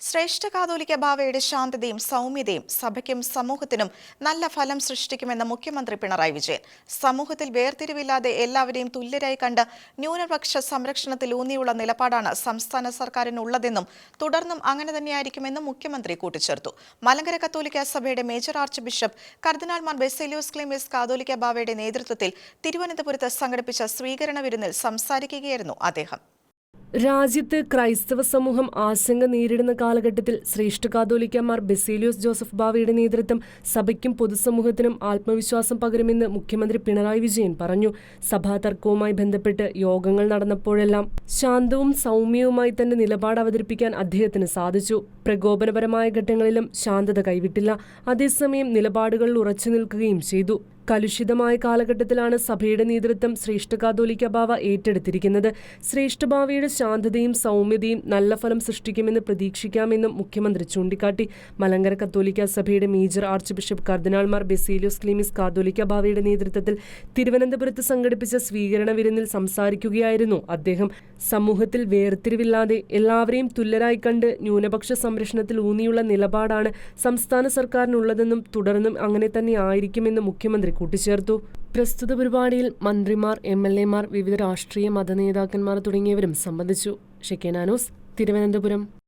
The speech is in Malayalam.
ശ്രേഷ്ഠ കാതോലിക്ക ബാവയുടെ ശാന്തതയും സൗമ്യതയും സഭയ്ക്കും സമൂഹത്തിനും നല്ല ഫലം സൃഷ്ടിക്കുമെന്ന് മുഖ്യമന്ത്രി പിണറായി വിജയൻ. സമൂഹത്തിൽ വേർതിരിവില്ലാതെ എല്ലാവരെയും തുല്യരായി കണ്ട് ന്യൂനപക്ഷ സംരക്ഷണത്തിൽ ഊന്നിയുള്ള നിലപാടാണ് സംസ്ഥാന സർക്കാരിനുള്ളതെന്നും തുടർന്നും അങ്ങനെ തന്നെയായിരിക്കുമെന്നും മുഖ്യമന്ത്രി കൂട്ടിച്ചേർത്തു. മലങ്കര കത്തോലിക്ക സഭയുടെ മേജർ ആർച്ച് ബിഷപ്പ് കർദിനാൾമാർ ബെസേലിയോസ് ക്ലീമിസ് കാതോലിക്ക ബാവയുടെ നേതൃത്വത്തിൽ തിരുവനന്തപുരത്ത് സംഘടിപ്പിച്ച സ്വീകരണ വിരുന്നിൽ സംസാരിക്കുകയായിരുന്നു അദ്ദേഹം. രാജ്യത്ത് ക്രൈസ്തവ സമൂഹം ആശങ്ക നേരിടുന്ന കാലഘട്ടത്തിൽ ശ്രേഷ്ഠ കാതോലിക്കമാർ ബെസേലിയോസ് ജോസഫ് ബാവയുടെ നേതൃത്വം സഭയ്ക്കും പൊതുസമൂഹത്തിനും ആത്മവിശ്വാസം പകരുമെന്ന് മുഖ്യമന്ത്രി പിണറായി വിജയൻ പറഞ്ഞു. സഭാ തർക്കവുമായി ബന്ധപ്പെട്ട് യോഗങ്ങൾ നടന്നപ്പോഴെല്ലാം ശാന്തവും സൗമ്യവുമായി തന്റെ നിലപാട് അവതരിപ്പിക്കാൻ അദ്ദേഹത്തിന് സാധിച്ചു. പ്രകോപനപരമായ ഘട്ടങ്ങളിലും ശാന്തത കൈവിട്ടില്ല. അതേസമയം നിലപാടുകളിൽ ഉറച്ചു നിൽക്കുകയും ചെയ്തു. കലുഷിതമായ കാലഘട്ടത്തിലാണ് സഭയുടെ നേതൃത്വം ശ്രേഷ്ഠ കാതോലിക്ക ബാവ ഏറ്റെടുത്തിരിക്കുന്നത്. ശ്രേഷ്ഠ ബാവയുടെ ശാന്തതയും സൗമ്യതയും നല്ല ഫലം സൃഷ്ടിക്കുമെന്ന് പ്രതീക്ഷിക്കാമെന്നും മുഖ്യമന്ത്രി ചൂണ്ടിക്കാട്ടി. മലങ്കര കത്തോലിക്ക സഭയുടെ മേജർ ആർച്ച് ബിഷപ്പ് കർദിനാൾമാർ ബെസീലിയോസ് ക്ലീമിസ് കാതോലിക്ക ബാവയുടെ നേതൃത്വത്തിൽ തിരുവനന്തപുരത്ത് സംഘടിപ്പിച്ച സ്വീകരണ വിരുന്നിൽ സംസാരിക്കുകയായിരുന്നു അദ്ദേഹം. സമൂഹത്തിൽ വേർതിരിവില്ലാതെ എല്ലാവരെയും തുല്യരായി കണ്ട് ന്യൂനപക്ഷ സംരക്ഷണത്തിൽ ഊന്നിയുള്ള നിലപാടാണ് സംസ്ഥാന സർക്കാരിനുള്ളതെന്നും തുടർന്നും അങ്ങനെ തന്നെ ആയിരിക്കുമെന്നും മുഖ്യമന്ത്രി കൂട്ടിച്ചേർത്തു. പ്രസ്തുത പരിപാടിയിൽ മന്ത്രിമാർ എം എൽ എമാർ വിവിധ രാഷ്ട്രീയ മതനേതാക്കന്മാർ തുടങ്ങിയവരും സംബന്ധിച്ചു. ഷെക്കേനാനോസ് തിരുവനന്തപുരം.